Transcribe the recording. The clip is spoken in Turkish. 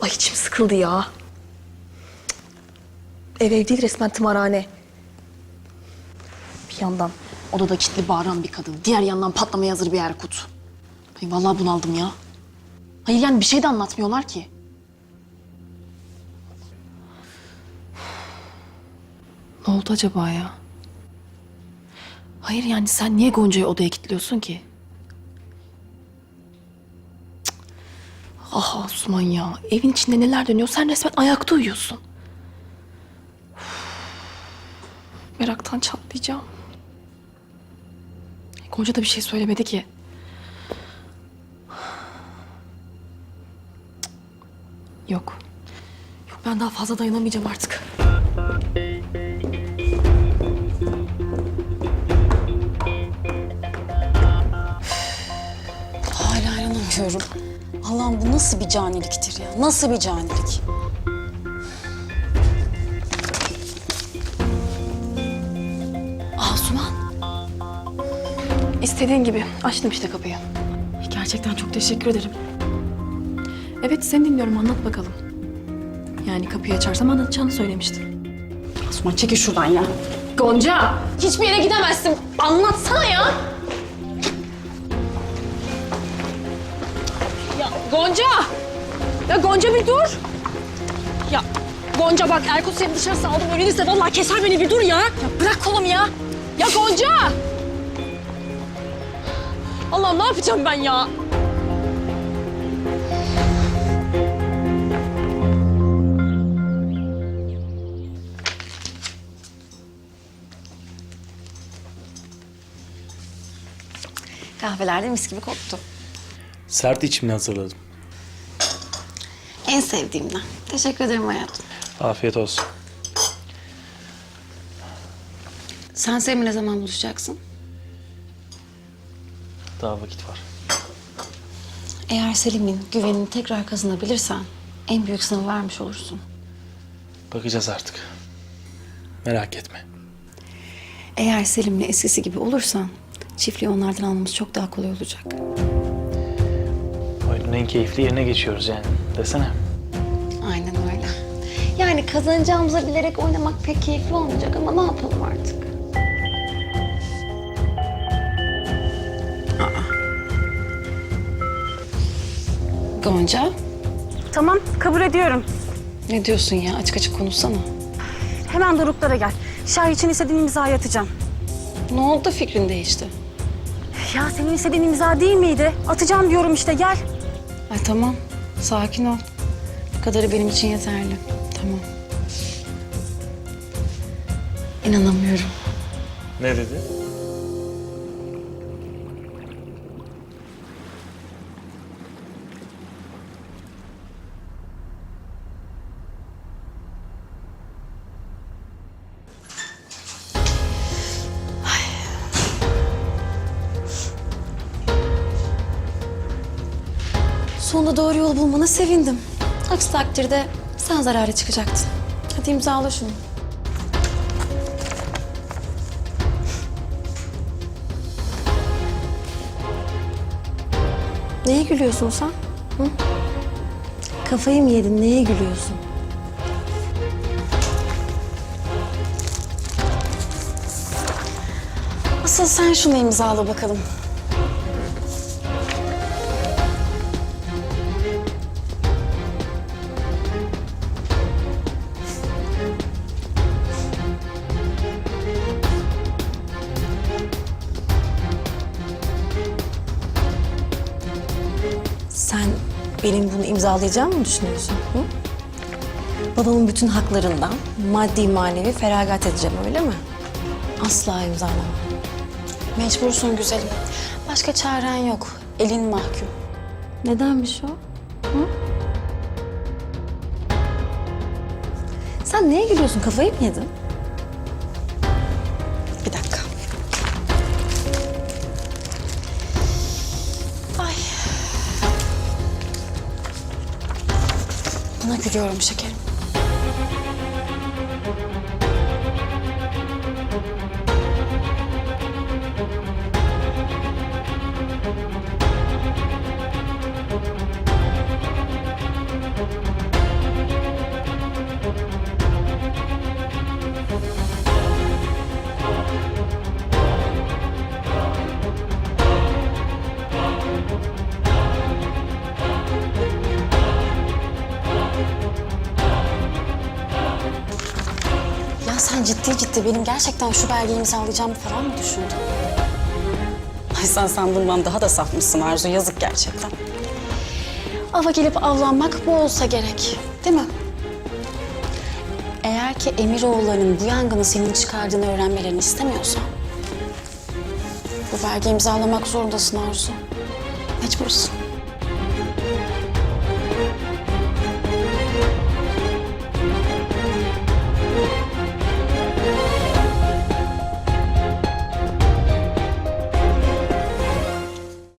Ay içim sıkıldı ya. Ev ev değil resmen tımarhane. Bir yandan odada kilitli bağıran bir kadın. Diğer yandan patlamaya hazır bir Erkut. Ay vallahi bunaldım ya. Hayır yani bir şey de anlatmıyorlar ki. Ne oldu acaba ya? Hayır yani sen niye Gonca'yı odaya kilitliyorsun ki? Ah Asuman ya. Evin içinde neler dönüyor? Sen resmen ayakta uyuyorsun. Üf. Meraktan çatlayacağım. Gonca da bir şey söylemedi ki. Yok. Yok ben daha fazla dayanamayacağım artık. Hala inanamıyorum. Allah'ım bu nasıl bir caniliktir ya? Nasıl bir canilik? Asuman. İstediğin gibi. Açtım işte kapıyı. Gerçekten çok teşekkür ederim. Evet seni dinliyorum anlat bakalım. Yani kapıyı açarsam anlatacağını söylemiştin. Asuman çekil şuradan ya. Gonca! Hiçbir yere gidemezsin. Anlatsana ya. Gonca! Ya Gonca bir dur. Ya Gonca bak Erkut seni dışarı saldım öyleyse vallahi keser beni bir dur ya. Ya bırak kolumu ya. Ya Gonca! Allah'ım ne yapacağım ben ya? Kahvelerde mis gibi koktu. Sert içimle hazırladım. En sevdiğimden. Teşekkür ederim hayatım. Afiyet olsun. Sen Selim'le ne zaman buluşacaksın? Daha vakit var. Eğer Selim'in güvenini tekrar kazanabilirsen en büyük sınavı vermiş olursun. Bakacağız artık. Merak etme. Eğer Selim'le eskisi gibi olursan çiftliği onlardan almamız çok daha kolay olacak. Oyunun en keyifli yerine geçiyoruz yani. Desene. Aynen öyle. Yani kazanacağımıza bilerek oynamak pek keyifli olmayacak ama ne yapalım artık? Aa. Gonca, Tamam, kabul ediyorum. ne diyorsun ya? Açık açık konuşsana. Hemen Doruklara gel. Şah için istediğin imzayı atacağım. Ne oldu da fikrin değişti? Ya senin istediğin imza değil miydi? Atacağım diyorum işte, gel. Ay tamam, sakin ol. Bu kadarı benim için yeterli. Tamam. İnanamıyorum. Ne dedi? Sonunda doğru yol bulmana sevindim. Aksi takdirde sen zarara çıkacaktın. Hadi imzala şunu. Neye gülüyorsun sen? Hı? Kafayı mı yedin? Neye gülüyorsun? Asıl sen şunu imzala bakalım. Benim bunu imzalayacağımı mı düşünüyorsun? Hı? Babamın bütün haklarından maddi manevi feragat edeceğim öyle mi? Asla imzalamam. Mecbursun güzelim. Başka çaren yok. Elin mahkum. Nedenmiş o? Hı? Sen neye gülüyorsun? Kafayı mı yedin? Buna gülüyorum şekerim. Ciddi ciddi benim gerçekten şu belgeyi imzalayacağımı falan mı düşündün? Ay sen sandığımdan daha da safmışsın Arzu. Yazık gerçekten. Ava gelip avlanmak bu olsa gerek. Değil mi? Eğer ki Emiroğulları'nın bu yangını senin çıkardığını öğrenmelerini istemiyorsan... ...bu belgeyi imzalamak zorundasın Arzu. Mecbursun.